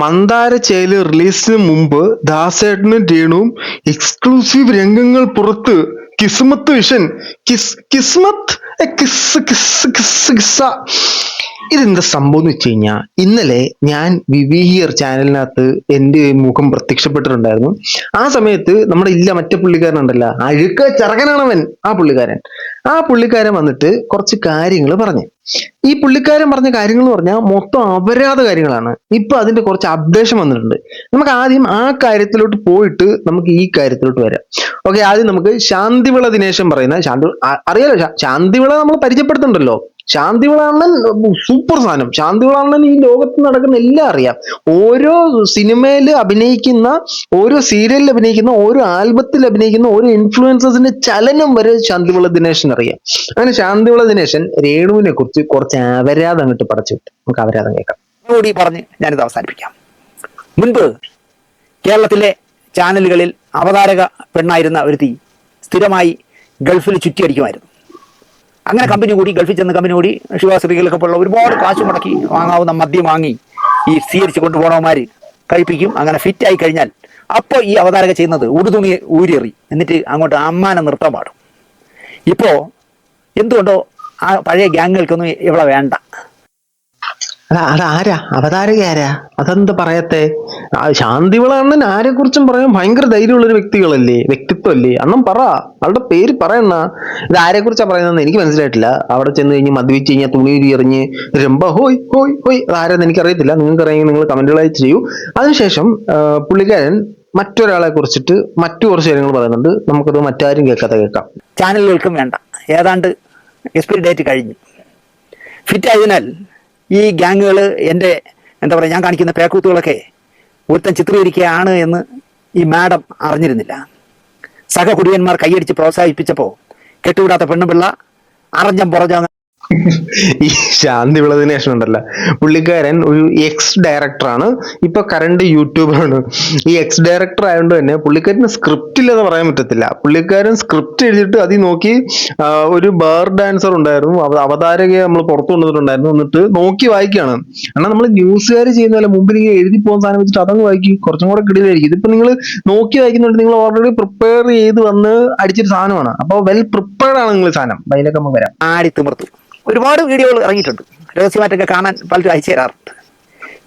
മന്ദാര ചേൽ റിലീസിന് മുമ്പ് ദാസേട്ടനും രേണുവും എക്സ്ക്ലൂസീവ് രംഗങ്ങൾ പുറത്ത് കിസ്മത്ത് വിഷൻ കിസ് കിസ്മത്ത് കിസ് കിസ് കിസ് കിസ. ഇതെന്താ സംഭവം എന്ന് വെച്ച് കഴിഞ്ഞാൽ ഇന്നലെ ഞാൻ വിവിഹിയർ ചാനലിനകത്ത് എന്റെ മുഖം പ്രത്യക്ഷപ്പെട്ടിട്ടുണ്ടായിരുന്നു. ആ സമയത്ത് നമ്മുടെ ഇല്ല മറ്റേ പുള്ളിക്കാരനുണ്ടല്ലോ അഴുക്ക ചെറുക്കനാണവൻ ആ പുള്ളിക്കാരൻ. ആ പുള്ളിക്കാരൻ വന്നിട്ട് കുറച്ച് കാര്യങ്ങൾ പറഞ്ഞു. ഈ പുള്ളിക്കാരൻ പറഞ്ഞ കാര്യങ്ങൾ എന്ന് പറഞ്ഞാൽ മൊത്തം അപരാധ കാര്യങ്ങളാണ്. ഇപ്പൊ അതിന്റെ കുറച്ച് അപ്ഡേഷൻ വന്നിട്ടുണ്ട്. നമുക്ക് ആദ്യം ആ കാര്യത്തിലോട്ട് പോയിട്ട് നമുക്ക് ഈ കാര്യത്തിലോട്ട് വരാം. ഓക്കെ ആദ്യം നമുക്ക് ശാന്തിവിള ദിനേശൻ പറയുന്ന ശാന്തി അറിയാലോ ശാന്തിവിള നമ്മൾ പരിചയപ്പെടുത്തുന്നുണ്ടല്ലോ. ശാന്തിവിള അണ്ണൻ സൂപ്പർ സാധനം. ശാന്തിവിള അണ്ണൻ ഈ ലോകത്ത് നടക്കുന്ന എല്ലാം അറിയാം. ഓരോ സിനിമയിൽ അഭിനയിക്കുന്ന ഓരോ സീരിയലിൽ അഭിനയിക്കുന്ന ഓരോ ആൽബത്തിൽ അഭിനയിക്കുന്ന ഓരോ ഇൻഫ്ലുവൻസേഴ്സിന്റെ ചലനം വരെ ശാന്തിവിള ദിനേശൻ അറിയാം. അങ്ങനെ ശാന്തിവിള ദിനേശൻ രേണുവിനെ കുറിച്ച് കുറച്ച് അപരാധം അങ്ങോട്ട് പടച്ചു വിട്ടു. നമുക്ക് അപരാധം കേൾക്കാം. കൂടി പറഞ്ഞ് ഞാനിത് അവസാനിപ്പിക്കാം. മുൻപ് കേരളത്തിലെ ചാനലുകളിൽ അവതാരക പെണ്ണായിരുന്ന ഒരു തീ സ്ഥിരമായി ഗൾഫിൽ ചുറ്റിയടിക്കുമായിരുന്നു. അങ്ങനെ കമ്പനി കൂടി ഗൾഫിൽ ചെന്ന കമ്പനി കൂടി ശിവാശ്രീകളൊക്കെ പോലുള്ള ഒരുപാട് കാശ് മുടക്കി വാങ്ങാവുന്ന മദ്യം വാങ്ങി ഈ സ്വീകരിച്ച് കൊണ്ടുപോകണവന്മാർ കഴിപ്പിക്കും. അങ്ങനെ ഫിറ്റ് ആയി കഴിഞ്ഞാൽ അപ്പോൾ ഈ അവതാരക ചെയ്യുന്നത് ഉടുതുണി ഊരിയെറി. എന്നിട്ട് അങ്ങോട്ട് അമ്മാനെ നൃത്തം പാടും. ഇപ്പോൾ എന്തുകൊണ്ടോ ആ പഴയ ഗ്യാങ്ങുകൾക്കൊന്നും ഇവിടെ വേണ്ട. അതാരാ അവതാരക ആരാ? അതെന്ത് പറയത്തെ? ആ ശാന്തിവിള അണ്ണൻ ആരെ കുറിച്ചും പറയാൻ ഭയങ്കര ധൈര്യമുള്ള ഒരു വ്യക്തികളല്ലേ? വ്യക്തിത്വമല്ലേ? അണ്ണൻ പറ. അവളുടെ പേര് പറയണ ഇത് ആരെ കുറിച്ചാ പറയുന്നതെന്ന് എനിക്ക് മനസ്സിലായിട്ടില്ല. അവിടെ ചെന്ന് കഴിഞ്ഞ് മദ്യപിച്ച് കഴിഞ്ഞാൽ തുണി എറിഞ്ഞ് രംഭ ഹോയ് ഹോയ് ഹോയ് അതാരെന്ന് എനിക്കറിയത്തില്ല. നിങ്ങൾക്ക് അറിയാമെങ്കിൽ നിങ്ങൾ കമന്റുകളായി ചെയ്യൂ. അതിനുശേഷം പുള്ളിക്കാരൻ മറ്റൊരാളെ കുറിച്ചിട്ട് മറ്റു കുറച്ച് കാര്യങ്ങൾ പറയുന്നുണ്ട്. നമുക്കത് മറ്റാരും കേൾക്കാതെ കേൾക്കാം. ചാനലുകൾക്കും വേണ്ട. ഏതാണ്ട് എക്സ്പയറി ഡേറ്റ് കഴിഞ്ഞു. ഫിറ്റ് ആയതിനാൽ ഈ ഗ്യാങ്ങുകൾ എന്റെ എന്താ പറയുക ഞാൻ കാണിക്കുന്ന പേക്കൂത്തുകളൊക്കെ ഒരുത്തൻ ചിത്രീകരിക്കുകയാണ് എന്ന് ഈ മാഡം അറിഞ്ഞിരുന്നില്ല. സഹകുടിയന്മാർ കൈയടിച്ച് പ്രോത്സാഹിപ്പിച്ചപ്പോൾ കെട്ടുവിടാത്ത പെണ്ണുപിള്ള അറഞ്ഞം പുറഞ്ഞ ഈ ശാന്തി വിളതിനേഷൻ ഉണ്ടല്ലോ. പുള്ളിക്കാരൻ ഒരു എക്സ് ഡയറക്ടറാണ് ഇപ്പൊ കറണ്ട് യൂട്യൂബറാണ് ഈ എക്സ് ഡയറക്ടർ ആയതുകൊണ്ട് തന്നെ പുള്ളിക്കാരന് സ്ക്രിപ്റ്റ് ഇല്ലെന്ന് പറയാൻ പറ്റത്തില്ല. പുള്ളിക്കാരൻ സ്ക്രിപ്റ്റ് എഴുതിയിട്ട് അതിൽ നോക്കി ഒരു ബേർ ഡാൻസർ ഉണ്ടായിരുന്നു. അവ- അവതാരകയെ നമ്മൾ പുറത്തു കൊണ്ടുവന്നിട്ടുണ്ടായിരുന്നു. എന്നിട്ട് നോക്കി വായിക്കുകയാണ്. എന്നാൽ നമ്മൾ ന്യൂസുകാർ ചെയ്യുന്ന പോലെ മുമ്പിൽ ഇങ്ങനെ എഴുതി പോകുന്ന സാധനം വെച്ചിട്ട് അതങ്ങ് വായിക്കും. കുറച്ചും കൂടെ കിടിലായിരിക്കും. ഇതിപ്പോ നിങ്ങൾ നോക്കി വായിക്കുന്നുണ്ട്. നിങ്ങൾ ഓൾറെഡി പ്രിപ്പയർ ചെയ്ത് വന്ന് അടിച്ചൊരു സാധനമാണ്. അപ്പോൾ വെൽ പ്രിപ്പയർഡ് ആണ് നിങ്ങൾ സാധനം. അതിലൊക്കെ നമുക്ക് വരാം. ആടി തിമിർത്തു. ഒരുപാട് വീഡിയോകൾ ഇറങ്ങിയിട്ടുണ്ട്. രഹസ്യമായിട്ടൊക്കെ കാണാൻ പലരും അയച്ചു തരാറുണ്ട്.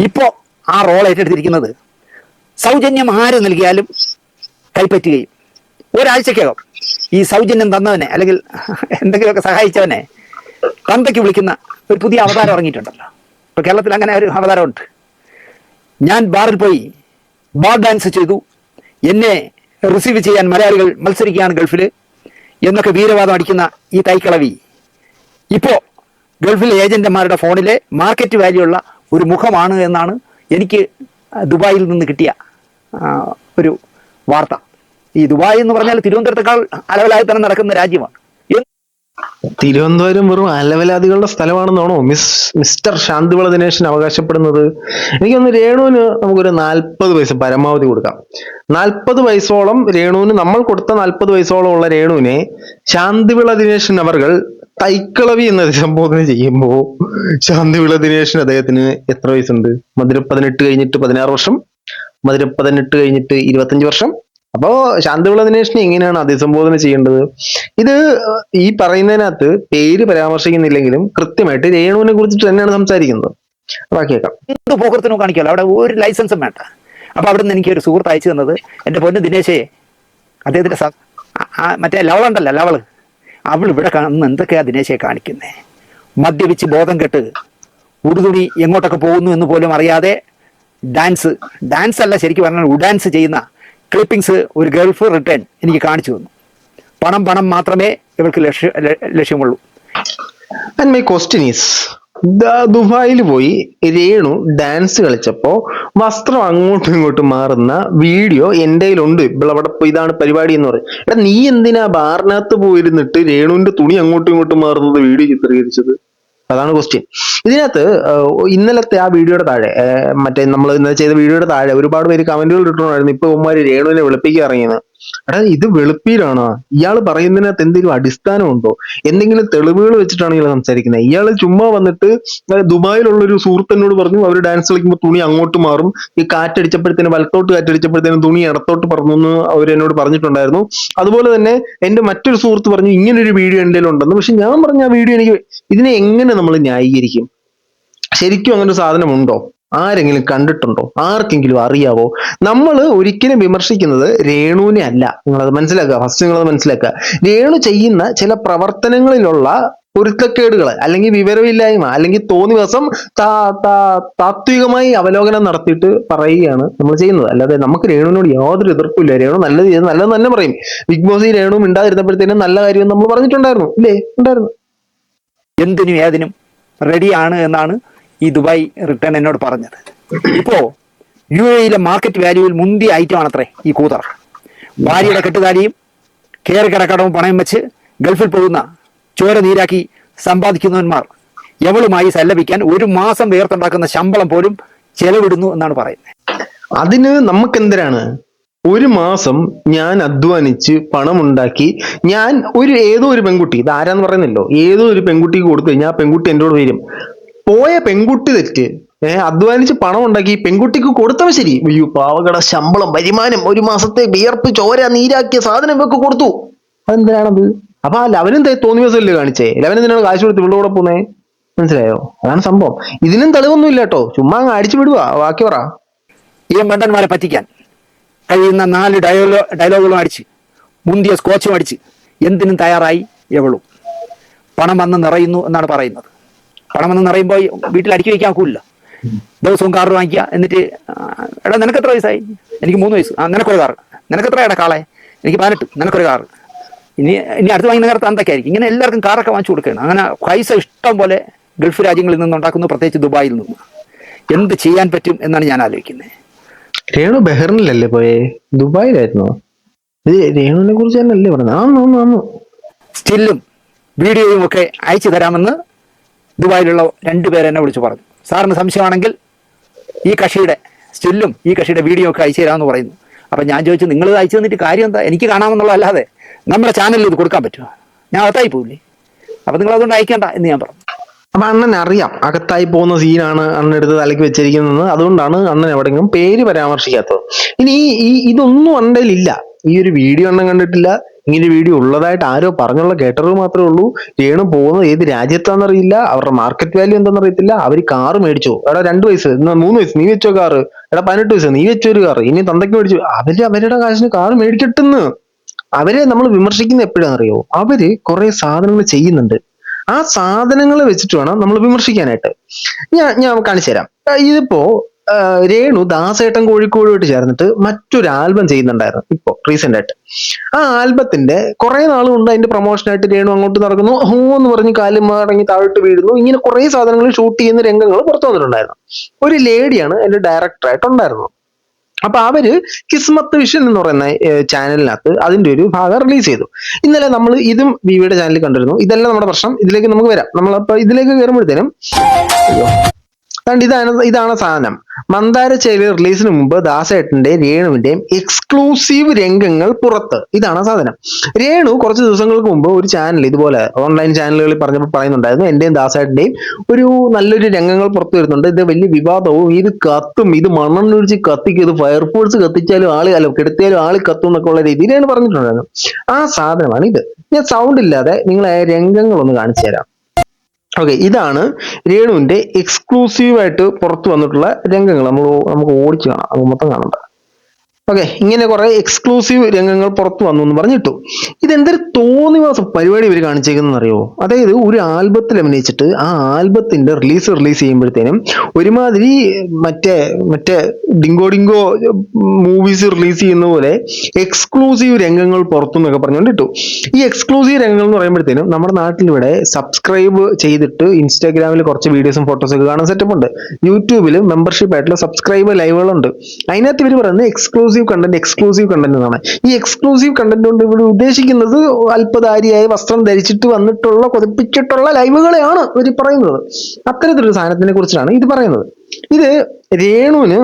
ഇപ്പോൾ ആ റോൾ ഏറ്റെടുത്തിരിക്കുന്നത് സൗജന്യം ആര് നൽകിയാലും കൈപ്പറ്റുകയും ഒരാഴ്ചക്കകം ഈ സൗജന്യം തന്നവനെ അല്ലെങ്കിൽ എന്തെങ്കിലുമൊക്കെ സഹായിച്ചവനെ തന്തയ്ക്ക് വിളിക്കുന്ന ഒരു പുതിയ അവതാരം ഇറങ്ങിയിട്ടുണ്ടല്ലോ. ഇപ്പോൾ കേരളത്തിൽ അങ്ങനെ ഒരു അവതാരമുണ്ട്. ഞാൻ ബാറിൽ പോയി ബാർ ഡാൻസ് ചെയ്തു. എന്നെ റിസീവ് ചെയ്യാൻ മലയാളികൾ മത്സരിക്കുകയാണ് ഗൾഫിൽ എന്നൊക്കെ വീരവാദം അടിക്കുന്ന ഈ തൈക്കളവി ഇപ്പോൾ ഗൾഫിലെ ഏജന്റുമാരുടെ ഫോണിലെ മാർക്കറ്റ് വാല്യൂ ഉള്ള ഒരു മുഖമാണ് എന്നാണ് എനിക്ക് ദുബായിൽ നിന്ന് കിട്ടിയ ഒരു വാർത്ത. ഈ ദുബായ് എന്ന് പറഞ്ഞാൽ തിരുവനന്തപുരത്തേക്കാൾ അലവലായി തന്നെ നടക്കുന്ന രാജ്യമാണ്. തിരുവനന്തപുരം വെറും അലവലാദികളുടെ സ്ഥലമാണെന്നാണോ മിസ് മിസ്റ്റർ ശാന്തിവിള ദിനേശൻ അവകാശപ്പെടുന്നത്? എനിക്കൊന്ന് രേണുവിന് നമുക്കൊരു നാൽപ്പത് പൈസ പരമാവധി കൊടുക്കാം. നാൽപ്പത് പൈസോളം രേണുവിന് നമ്മൾ കൊടുത്ത നാൽപ്പത് പൈസോളം ഉള്ള രേണുവിനെ ശാന്തിവിള ദിനേശൻ അവർകൾ തൈക്കളവി എന്ന അഭിസംബോധന ചെയ്യുമ്പോ ശാന്തിവിള ദിനേശൻ അദ്ദേഹത്തിന് എത്ര വയസ്സുണ്ട്? മധുര പതിനെട്ട് കഴിഞ്ഞിട്ട് പതിനാറ് വർഷം മധുര പതിനെട്ട് കഴിഞ്ഞിട്ട് ഇരുപത്തഞ്ച് വർഷം. അപ്പോ ശാന്തിവിള ദിനേശിനെ എങ്ങനെയാണ് അഭിസംബോധന ചെയ്യേണ്ടത്? ഇത് ഈ പറയുന്നതിനകത്ത് പേര് പരാമർശിക്കുന്നില്ലെങ്കിലും കൃത്യമായിട്ട് രേണുവിനെ കുറിച്ചിട്ട് തന്നെയാണ് സംസാരിക്കുന്നത്. ബാക്കി കേൾക്കാം. എന്ത് കാണിക്കാമല്ലോ അവിടെ ഒരു ലൈസൻസും വേണ്ട. അപ്പൊ അവിടെ നിന്ന് എനിക്ക് ഒരു സുഹൃത്ത് അയച്ചു തന്നത് എന്റെ പൊന്ന് ദിനേശേ അദ്ദേഹത്തിന്റെ മറ്റേ ലവളുണ്ടല്ലോ ലവൾ. അവൾ ഇവിടെ കാണുന്ന എന്തൊക്കെയാ ദിനേശയെ കാണിക്കുന്നേ? മദ്യപിച്ച് ബോധം കെട്ട് ഉടുതുണി എങ്ങോട്ടൊക്കെ പോകുന്നു എന്ന് പോലും അറിയാതെ ഡാൻസ് ഡാൻസ് അല്ല ശരിക്കും പറഞ്ഞാൽ ഉഡാൻസ് ചെയ്യുന്ന ക്ലിപ്പിങ്സ് ഒരു ഗൾഫ് റിട്ടേൺ എനിക്ക് കാണിച്ചു തന്നു. പണം പണം മാത്രമേ ഇവൾക്ക് ലക്ഷ്യ ലക്ഷ്യമുള്ളൂ. ആൻഡ് മൈ ക്വസ്റ്റ്യൻ ഈസ് ദുബായിൽ പോയി രേണു ഡാൻസ് കളിച്ചപ്പോ വസ്ത്രം അങ്ങോട്ടും ഇങ്ങോട്ടും മാറുന്ന വീഡിയോ എന്റെ കയ്യിലുണ്ട് ഇപ്പോൾ അവിടെ പോയി ഇതാണ് പരിപാടി എന്ന് പറയും. എടാ നീ എന്തിനാ ബാറിനകത്ത് പോയിരുന്നിട്ട് രേണുവിന്റെ തുണി അങ്ങോട്ടും ഇങ്ങോട്ടും മാറുന്നത് വീഡിയോ ചിത്രീകരിച്ചത്? അതാണ് ക്വസ്റ്റ്യൻ ഇതിനകത്ത് ഇന്നലത്തെ ആ വീഡിയോയുടെ താഴെ മറ്റേ നമ്മൾ ഇന്നലെ ചെയ്ത വീഡിയോയുടെ താഴെ ഒരുപാട് പേര് കമന്റുകൾ ഇട്ടിട്ടുണ്ടായിരുന്നു. ഇപ്പൊ ഉമ്മാര് രേണുവിനെ വിളിപ്പിക്കാൻ ഇറങ്ങിയെന്ന് എടാ ഇത് വെളുപ്പീരാണോ ഇയാൾ പറയുന്നതിനകത്ത് എന്തെങ്കിലും അടിസ്ഥാനമുണ്ടോ? എന്തെങ്കിലും തെളിവുകൾ വെച്ചിട്ടാണ് ഇയാൾ സംസാരിക്കുന്നത്. ഇയാൾ ചുമ്മാ വന്നിട്ട് ദുബായിലുള്ള ഒരു സുഹൃത്തിനോട് പറഞ്ഞു അവർ ഡാൻസ് കളിക്കുമ്പോൾ തുണി അങ്ങോട്ട് മാറും. ഈ കാറ്റടിച്ചപ്പോഴത്തേനും വലത്തോട്ട് കാറ്റടിച്ചപ്പോഴത്തേനും തുണി ഇടത്തോട്ട് പറഞ്ഞു എന്ന് അവർ എന്നോട് പറഞ്ഞിട്ടുണ്ടായിരുന്നു. അതുപോലെ തന്നെ എന്റെ മറ്റൊരു സുഹൃത്ത് പറഞ്ഞു ഇങ്ങനൊരു വീഡിയോ എന്റെ ഉണ്ടെന്ന് പക്ഷെ ഞാൻ പറഞ്ഞ ആ വീഡിയോ എനിക്ക് ഇതിനെ എങ്ങനെ നമ്മൾ ന്യായീകരിക്കും? ശരിക്കും അങ്ങനെ ഒരു സാധനം ഉണ്ടോ ആരെങ്കിലും കണ്ടിട്ടുണ്ടോ? ആർക്കെങ്കിലും അറിയാവോ? നമ്മൾ ഒരിക്കലും വിമർശിക്കുന്നത് രേണുവിനെ അല്ല. നിങ്ങളത് മനസ്സിലാക്കുക. ഫസ്റ്റ് നിങ്ങളത് മനസ്സിലാക്കുക. രേണു ചെയ്യുന്ന ചില പ്രവർത്തനങ്ങളിലുള്ള പൊരുത്തക്കേടുകൾ അല്ലെങ്കിൽ വിവരമില്ലായ്മ അല്ലെങ്കിൽ തോന്നി ദിവസം താത്വികമായി അവലോകനം നടത്തിയിട്ട് പറയുകയാണ് നമ്മൾ ചെയ്യുന്നത്. അല്ലാതെ നമുക്ക് രേണുവിനോട് യാതൊരു എതിർപ്പില്ല രേണു നല്ലത് ചെയ്ത് നല്ലത് തന്നെ പറയും. ബിഗ് ബോസ് ഈ രേണു നല്ല കാര്യം നമ്മൾ പറഞ്ഞിട്ടുണ്ടായിരുന്നു. ഇല്ലേ? ഉണ്ടായിരുന്നു. എന്തിനും ഏതിനും റെഡിയാണ് എന്നാണ് ഈ ദുബായ് റിട്ടേൺ എന്നോട് പറഞ്ഞത്. ഇപ്പോ യു എയിലെ മാർക്കറ്റ് വാല്യൂവിൽ മുന്തിയ ഐറ്റം ആണത്രേ ഈ കൂതർ ഭാര്യയുടെ കെട്ടുതാലിയും കയറി കിടക്കടവും പണയം വെച്ച് ഗൾഫിൽ പോകുന്ന ചോര നീരാക്കി സമ്പാദിക്കുന്നവന്മാർ എവളുമായി സല്ലപിക്കാൻ ഒരു മാസം വേർത്തുണ്ടാക്കുന്ന ശമ്പളം പോലും ചെലവിടുന്നു എന്നാണ് പറയുന്നത്. അതിന് നമുക്കെന്തരാണ് ഒരു മാസം ഞാൻ അധ്വാനിച്ച് പണമുണ്ടാക്കി ഞാൻ ഒരു ഏതോ ഒരു പെൺകുട്ടി ഇത് ആരാന്ന് പറയുന്നില്ലോ? ഏതോ ഒരു പെൺകുട്ടിക്ക് കൊടുത്തു കഴിഞ്ഞാൽ ആ പെൺകുട്ടി എന്നോട് വരും. പോയ പെൺകുട്ടി തെറ്റ്. ഏഹ് അധ്വാനിച്ച് പണം ഉണ്ടാക്കി പെൺകുട്ടിക്ക് കൊടുത്തവ ശരി. അയ്യോ പാവകട ശമ്പളം വരുമാനം ഒരു മാസത്തെ വിയർപ്പ് ചോര നീരാക്കിയ സാധനം ഇവക്ക് കൊടുത്തു. അതെന്തിനാണത്? അപ്പൊ ആ ലവനും തോന്നിയ ദിവസമല്ലേ കാണിച്ചേ? ലവൻ എന്തിനാണ് കാശ് കൊടുത്ത് ഇവിടെ കൂടെ പോന്നേ? മനസ്സിലായോ? അതാണ് സംഭവം. ഇതിനും തെളിവൊന്നും ഇല്ല കേട്ടോ. ചുമ്മാ അങ്ങ് അടിച്ചു വിടുക ബാക്കി പറ. ഈ മണ്ടന്മാരെ പറ്റിക്കാൻ കഴിയുന്ന നാല് ഡയലോ ഡയലോഗുകളും അടിച്ച് മുന്തിയ സ്കോച്ചും അടിച്ച് എന്തിനും തയ്യാറായി എവളും പണം വന്ന് നിറയുന്നു എന്നാണ് പറയുന്നത്. പണം പറയുമ്പോൾ വീട്ടിൽ അടുക്കി വയ്ക്കാൻ ഒക്കില്ല ദിവസവും കാർ വാങ്ങിക്കുക. എന്നിട്ട് എടാ നിനക്ക് എത്ര വയസ്സായി? എനിക്ക് മൂന്ന് വയസ്സ്. ആ നിനക്കൊരു കാർ നിനക്ക് എത്ര എടാ കാളെ? എനിക്ക് പതിനെട്ട്. നിനക്കൊരു കാർ ഇനി ഇനി അടുത്ത് വാങ്ങുന്ന കാലത്ത് എന്തൊക്കെ ആയിരിക്കും. ഇങ്ങനെ എല്ലാവർക്കും കാറൊക്കെ വാങ്ങിച്ചു കൊടുക്കുകയാണ്. അങ്ങനെ പൈസ ഇഷ്ടം പോലെ ഗൾഫ് രാജ്യങ്ങളിൽ നിന്നുണ്ടാക്കുന്നു പ്രത്യേകിച്ച് ദുബായിൽ നിന്ന്. എന്ത് ചെയ്യാൻ പറ്റും എന്നാണ് ഞാൻ ആലോചിക്കുന്നത്. രേണു ബെഹറിനിലല്ലേ പോയേ? ദുബായിലായിരുന്നോ? ഇത് രേണുവിനെ കുറിച്ച് തന്നെ അല്ലേ പറഞ്ഞത്? ആന്നു ആന്നു ആന്നു. സ്റ്റില്ലും വീഡിയോയും ഒക്കെ അയച്ചു തരാമെന്ന് ദുബായിലുള്ള രണ്ടുപേരെ എന്നെ വിളിച്ചു പറഞ്ഞു. സാറിന് സംശയമാണെങ്കിൽ ഈ കക്ഷിയുടെ സ്റ്റില്ലും ഈ കക്ഷിയുടെ വീഡിയോ ഒക്കെ അയച്ചു തരാമെന്ന് പറയുന്നു. അപ്പം ഞാൻ ചോദിച്ചു നിങ്ങൾ അയച്ചു തന്നിട്ട് കാര്യം എന്താ? എനിക്ക് കാണാമെന്നുള്ള അല്ലാതെ നമ്മുടെ ചാനലിൽ ഇത് കൊടുക്കാൻ പറ്റുമോ? ഞാൻ അകത്തായി പോവില്ലേ? അപ്പം നിങ്ങൾ അതുകൊണ്ട് അയക്കേണ്ട എന്ന് ഞാൻ പറഞ്ഞു. അപ്പൊ അണ്ണൻ അറിയാം അകത്തായി പോകുന്ന സീനാണ് അണ്ണൻ എടുത്ത് തലയ്ക്ക് വെച്ചിരിക്കുന്നത്. അതുകൊണ്ടാണ് അണ്ണൻ എവിടെയെങ്കിലും പേര് പരാമർശിക്കാത്തത്. ഇനി ഈ ഇതൊന്നും ഇല്ല ഈ ഒരു വീഡിയോ ഒന്നും കണ്ടിട്ടില്ല ഇങ്ങനെ വീഡിയോ ഉള്ളതായിട്ട് ആരോ പറഞ്ഞുള്ള കേട്ടറിവ് മാത്രമേ ഉള്ളൂ. രേണു പോകുന്നത് ഏത് രാജ്യത്താണെന്നറിയില്ല അവരുടെ മാർക്കറ്റ് വാല്യൂ എന്താണെന്ന് അറിയത്തില്ല അവർ കാറ് മേടിച്ചു. എടാ രണ്ട് വയസ്സ് മൂന്ന് വയസ്സ് നീ വെച്ചോ കാറ് എടാ പതിനെട്ട് വയസ്സ് നീ വെച്ചോ വെച്ചൊരു കാറ് ഇനി തന്തയ്ക്ക് മേടിച്ചു. അവർ അവരുടെ കാശിന് കാർ മേടിക്കട്ടെന്ന് അവരെ നമ്മൾ വിമർശിക്കുന്ന എപ്പോഴാണെന്നറിയോ? അവർ കുറെ സാധനങ്ങൾ ചെയ്യുന്നുണ്ട്. ആ സാധനങ്ങൾ വെച്ചിട്ട് വേണം നമ്മൾ വിമർശിക്കാനായിട്ട്. ഞാൻ ഞാൻ കാണിച്ചു തരാം ഇതിപ്പോ രേണു ദാസേട്ടൻ കോഴിക്കോടുമായിട്ട് ചേർന്നിട്ട് മറ്റൊരു ആൽബം ചെയ്യുന്നുണ്ടായിരുന്നു ഇപ്പോ റീസെന്റ് ആയിട്ട്. ആ ആൽബത്തിന്റെ കുറെ നാൾ കൊണ്ട് അതിന്റെ പ്രൊമോഷനായിട്ട് രേണു അങ്ങോട്ട് നടക്കുന്നു. ഹോ എന്ന് പറഞ്ഞ് കാലും മടങ്ങി താഴോട്ട് വീഴുന്നു. ഇങ്ങനെ കുറെ സാധനങ്ങൾ ഷൂട്ട് ചെയ്യുന്ന രംഗങ്ങൾ പുറത്തു വന്നിട്ടുണ്ടായിരുന്നു. ഒരു ലേഡിയാണ് അതിന്റെ ഡയറക്ടറായിട്ട് ഉണ്ടായിരുന്നത്. അപ്പൊ അവർ കിസ്മത്ത് വിഷൻ എന്ന് പറയുന്ന ചാനലിനകത്ത് അതിന്റെ ഒരു ഭാഗം റിലീസ് ചെയ്തു. ഇന്നലെ നമ്മൾ ഇതും വിവിയുടെ ചാനലിൽ കണ്ടിരുന്നു. ഇതെല്ലാം നമ്മുടെ പ്രശ്നം. ഇതിലേക്ക് നമുക്ക് വരാം. നമ്മളപ്പോ ഇതിലേക്ക് കയറുമ്പോഴത്തേനും അതുകൊണ്ട് ഇതാണ് ഇതാണ് സാധനം. മന്ദാര ചേലി റിലീസിന് മുമ്പ് ദാസേട്ടന്റെ രേണുവിന്റെയും എക്സ്ക്ലൂസീവ് രംഗങ്ങൾ പുറത്ത്. ഇതാണ് സാധനം. രേണു കുറച്ച് ദിവസങ്ങൾക്ക് മുമ്പ് ഒരു ചാനൽ ഇതുപോലെ ഓൺലൈൻ ചാനലുകളിൽ പറഞ്ഞപ്പോൾ പറയുന്നുണ്ടായിരുന്നു എന്റെയും ദാസേട്ടന്റെയും ഒരു നല്ലൊരു രംഗങ്ങൾ പുറത്ത് വരുന്നുണ്ട്. ഇത് വലിയ വിവാദവും ഇത് കത്തും ഇത് മണ്ണെണ്ണൊഴിച്ച് കത്തിക്കും. ഇത് ഫയർഫോഴ്സ് കത്തിച്ചാലും ആൾ അല്ല കെടുത്തിയാലും ആൾ കത്തും എന്നൊക്കെ ഉള്ള രീതിയിലാണ് പറഞ്ഞിട്ടുണ്ടായിരുന്നു. ആ സാധനമാണ് ഇത് ഞാൻ സൗണ്ട് ഇല്ലാതെ നിങ്ങളെ രംഗങ്ങളൊന്ന് കാണിച്ചു തരാം. ഓക്കെ ഇതാണ് രേണുവിന്റെ എക്സ്ക്ലൂസീവായിട്ട് പുറത്തു വന്നിട്ടുള്ള രംഗങ്ങൾ. നമ്മൾ നമുക്ക് ഓടിച്ചു കാണാം. അത് മൊത്തം കാണണ്ട ഓക്കെ ഇങ്ങനെ കുറെ എക്സ്ക്ലൂസീവ് രംഗങ്ങൾ പുറത്തു വന്നു എന്ന് പറഞ്ഞിട്ടു. ഇതെന്തൊരു തോന്നിവാസം പരിപാടി ഇവർ കാണിച്ചേക്കുന്ന അറിയോ അതായത് ഒരു ആൽബത്തിൽ അഭിനയിച്ചിട്ട് ആ ആൽബത്തിന്റെ റിലീസ് റിലീസ് ചെയ്യുമ്പോഴത്തേനും ഒരുമാതിരി മറ്റേ മറ്റേ ഡിങ്കോ ഡിങ്കോ മൂവീസ് റിലീസ് ചെയ്യുന്ന പോലെ എക്സ്ക്ലൂസീവ് രംഗങ്ങൾ പുറത്തു എന്നൊക്കെ പറഞ്ഞുകൊണ്ട് ഇട്ടു ഈ എക്സ്ക്ലൂസീവ് രംഗങ്ങൾ എന്ന് പറയുമ്പോഴത്തേനും നമ്മുടെ നാട്ടിൽ ഇവിടെ സബ്സ്ക്രൈബ് ചെയ്തിട്ട് ഇൻസ്റ്റാഗ്രാമിൽ കുറച്ച് വീഡിയോസും ഫോട്ടോസും ഒക്കെ കാണാൻ സെറ്റപ്പ് ഉണ്ട്. യൂട്യൂബിൽ മെമ്പർഷിപ്പ് ആയിട്ടുള്ള സബ്സ്ക്രൈബ് ലൈവുകളുണ്ട് അതിനകത്ത് ഇവർ പറയുന്നത് എക്സ്ക്ലൂസീവ് കണ്ടന്റ് എക്സ്ക്ലൂസീവ് കണ്ടന്റ് എന്നാണ്. ഈ എക്സ്ക്ലൂസീവ് കണ്ടന്റ് കൊണ്ട് ഇവിടെ ഉദ്ദേശിക്കുന്നത് അല്പധാരിയായ വസ്ത്രം ധരിച്ചിട്ട് വന്നിട്ടുള്ള കൊതിപ്പിച്ചിട്ടുള്ള ലൈവുകളെയാണ് ഇവർ പറയുന്നത്. അത്തരത്തിലൊരു സാധനത്തിനെ കുറിച്ചാണ് ഇത് പറയുന്നത്. ഇത് രേണുവിന്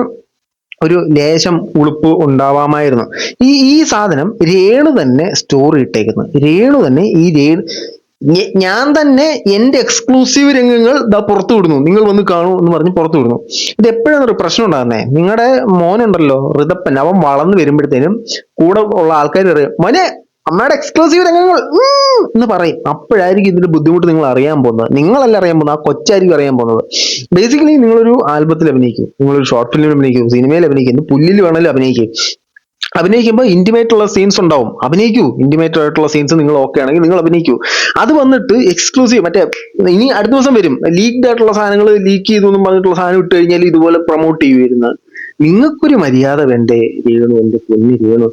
ഒരു ലേശം ഉളുപ്പ് ഉണ്ടാവാമായിരുന്നു. ഈ ഈ സാധനം രേണു തന്നെ സ്റ്റോറി ഇട്ടേക്കുന്നു. രേണു തന്നെ ഈ രേണു ഞാൻ തന്നെ എന്റെ എക്സ്ക്ലൂസീവ് രംഗങ്ങൾ ഇതാ പുറത്തു വിടുന്നു. നിങ്ങൾ വന്ന് കാണൂ എന്ന് പറഞ്ഞ് പുറത്തു വിടുന്നു. ഇത് എപ്പോഴാണ് ഒരു പ്രശ്നം ഉണ്ടാകുന്നത് നിങ്ങളുടെ മോനുണ്ടല്ലോ ഋതപ്പൻ അവൻ വളർന്നു വരുമ്പോഴത്തേനും കൂടെ ഉള്ള ആൾക്കാർ അറിയാം മോനെ അമ്മയുടെ എക്സ്ക്ലൂസീവ് രംഗങ്ങൾ. ഉം" എന്ന് പറയും. അപ്പോഴായിരിക്കും ഇതിന്റെ ബുദ്ധിമുട്ട് നിങ്ങൾ അറിയാൻ പോകുന്നത്. നിങ്ങളല്ല അറിയാൻ പോകുന്നത് ആ കൊച്ചായിരിക്കും അറിയാൻ പോകുന്നത്. ബേസിക്കലി നിങ്ങളൊരു ആൽബത്തിൽ അഭിനയിക്കും. നിങ്ങളൊരു ഷോർട്ട് ഫിലിമിൽ അഭിനയിക്കും സിനിമയിൽ അഭിനയിക്കും പുല്ലിൽ വേണമെങ്കിലും അഭിനയിക്കും. അഭിനയിക്കുമ്പോൾ ഇന്റിമേറ്റ് ഉള്ള സീൻസ് ഉണ്ടാവും. അഭിനയിക്കൂ. ഇന്റിമേറ്റ് ആയിട്ടുള്ള സീൻസ് നിങ്ങൾ ഓക്കെ ആണെങ്കിൽ നിങ്ങൾ അഭിനയിക്കൂ. അത് വന്നിട്ട് എക്സ്ക്ലൂസീവ് മറ്റേ ഇനി അടുത്ത ദിവസം വരും. ലീക്ഡ് ആയിട്ടുള്ള സാധനങ്ങൾ ലീക്ക് ചെയ്തു എന്നും പറഞ്ഞിട്ടുള്ള സാധനം ഇട്ട് കഴിഞ്ഞാൽ ഇതുപോലെ പ്രൊമോട്ട് ചെയ്യുമായിരുന്നു നിങ്ങൾക്കൊരു മര്യാദ വേണ്ടേ? രേണു എന്റെ പൊന്നു രേണു.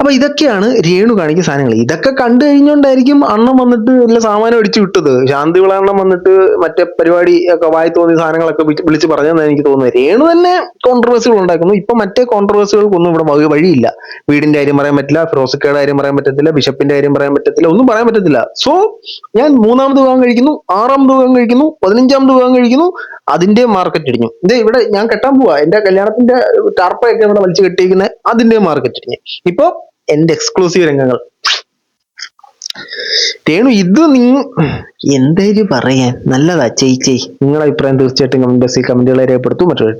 അപ്പൊ ഇതൊക്കെയാണ് രേണു കാണിക്കുന്ന സാധനങ്ങൾ. ഇതൊക്കെ കണ്ടു കഴിഞ്ഞോണ്ടായിരിക്കും അണ്ണം വന്നിട്ട് എല്ലാ സാമാനം അടിച്ചു വിട്ടത്. ശാന്തി വിളാണ്ണം വന്നിട്ട് മറ്റേ പരിപാടി ഒക്കെ വായി തോന്നിയ സാധനങ്ങളൊക്കെ വിളിച്ച് പറഞ്ഞതെന്ന് എനിക്ക് തോന്നുന്നത്. രേണു തന്നെ കോൺട്രവേഴ്സികൾ ഉണ്ടാക്കുന്നു. ഇപ്പൊ മറ്റേ കോൺട്രവേഴ്സികൾക്കൊന്നും ഇവിടെ വഴി- വഴിയില്ല. വീടിന്റെ കാര്യം പറയാൻ പറ്റില്ല ഫിറോസിക്കയുടെ കാര്യം പറയാൻ പറ്റത്തില്ല ബിഷപ്പിന്റെ കാര്യം പറയാൻ പറ്റത്തില്ല ഒന്നും പറയാൻ പറ്റത്തില്ല. സോ ഞാൻ മൂന്നാമത് വിഭാഗം കഴിക്കുന്നു ആറാം വിഭാഗം കഴിക്കുന്നു പതിനഞ്ചാമത് വിഭാഗം കഴിക്കുന്നു അതിന്റെ മാർക്കറ്റ് ഇടിഞ്ഞു. ഇത് ഇവിടെ ഞാൻ കെട്ടാൻ പോവാ. എന്റെ കല്യാണത്തിന്റെ ടാർപ്പയൊക്കെ ഇവിടെ വലിച്ചു കെട്ടിയിരിക്കുന്നത്. അതിന്റെ മാർക്കറ്റ് ഇടിഞ്ഞു. ഇപ്പൊ എന്റെ എക്സ്ക്ലൂസീവ് രംഗങ്ങൾ. രേണു ഇത് നീ എന്തായാലും പറയാൻ? നല്ലതാ ചേച്ചി നിങ്ങളെ അഭിപ്രായം തീർച്ചയായിട്ടും കമന്റ് ബോക്സിൽ കമന്റുകളെ രേഖപ്പെടുത്തും മറ്റൊരു